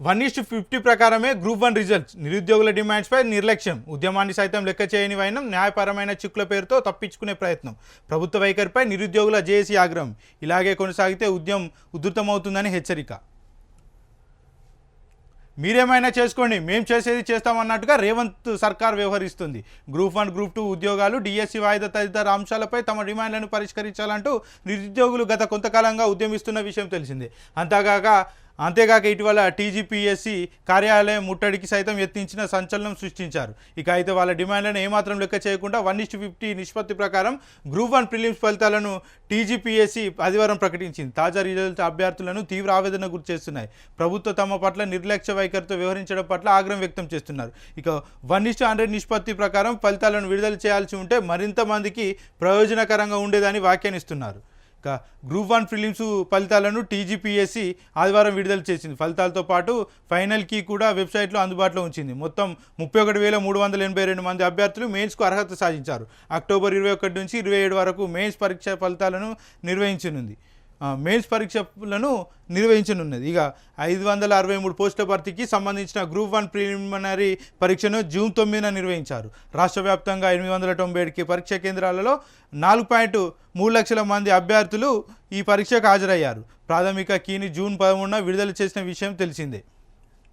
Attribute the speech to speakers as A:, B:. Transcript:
A: One is to fifty ప్రకారమే group one results నిరుద్యోగుల డిమాండ్స్పై నిర్లక్ష్యం. ఉద్యమాన్ని సైతం లెక్క చేయని వైనం న్యాయపరమైన చిక్కుల పేరుతో తప్పించుకునే ప్రయత్నం. ప్రభుత్వ వైఖరిపై నిరుద్యోగుల జేఏసీ ఆగ్రహం. ఇలాగే కొనసాగితే ఉద్యమం ఉధృతమవుతుందని హెచ్చరిక. మీరేమైనా చేసుకోండి. మేము చేసేది చేస్తామన్నట్టుగా రేవంత్ సర్కార్ వ్యవహరిస్తుంది. గ్రూప్ వన్ గ్రూప్ టూ ఉద్యోగాలు డిఎస్సి వాయిదా తదితర అంశాలపై తమ డిమాండ్లను పరిష్కరించాలంటూ నిరుద్యోగులు గత కొంతకాలంగా ఉద్యమిస్తున్న విషయం తెలిసిందే. అంతేగాక అంతేగాక ఇటీవల టీజీపీఎస్సీ కార్యాలయం ముట్టడికి సైతం యత్నించిన సంచలనం సృష్టించారు. ఇక అయితే వాళ్ళ డిమాండ్లను ఏమాత్రం లెక్క చేయకుండా వన్ ఇస్టు ఫిఫ్టీ నిష్పత్తి ప్రకారం గ్రూప్ వన్ ప్రిలిమ్స్ ఫలితాలను టీజీపీఎస్సీ ఆదివారం ప్రకటించింది. తాజా రిజల్ట్ అభ్యర్థులను తీవ్ర ఆవేదన గురి చేస్తున్నాయి. ప్రభుత్వం తమ పట్ల నిర్లక్ష్య వైఖరితో వ్యవహరించడం పట్ల ఆగ్రహం వ్యక్తం చేస్తున్నారు. ఇక వన్ ఇస్టు హండ్రెడ్ నిష్పత్తి ప్రకారం ఫలితాలను విడుదల చేయాల్సి ఉంటే మరింత మందికి ప్రయోజనకరంగా ఉండేదని వ్యాఖ్యానిస్తున్నారు. గ్రూప్ వన్ ఫిలిమ్స్ ఫలితాలను టీజీపీఎస్సి ఆదివారం విడుదల చేసింది. ఫలితాలతో పాటు ఫైనల్ కీ కూడా వెబ్సైట్లో అందుబాటులో ఉంచింది. మొత్తం ముప్పై ఒకటి వేల మూడు వందల ఎనభై రెండు మంది అభ్యర్థులు మెయిన్స్కు అర్హత సాధించారు. అక్టోబర్ ఇరవై ఒకటి నుంచి ఇరవై ఏడు వరకు మెయిన్స్ పరీక్ష ఫలితాలను నిర్వహించనుంది. మెయిన్స్ పరీక్షలను నిర్వహించనున్నది. ఇక ఐదు వందల అరవై మూడు పోస్టుల భర్తీకి సంబంధించిన గ్రూప్ వన్ ప్రిలిమినరీ పరీక్షను జూన్ తొమ్మిదిన నిర్వహించారు. రాష్ట్ర వ్యాప్తంగా ఎనిమిది వందల తొంభై ఏడుకి పరీక్షా కేంద్రాలలో నాలుగు పాయింట్ మూడు లక్షల మంది అభ్యర్థులు ఈ పరీక్షకు హాజరయ్యారు. ప్రాథమిక కీని జూన్ పదమూడున విడుదల చేసిన విషయం తెలిసిందే.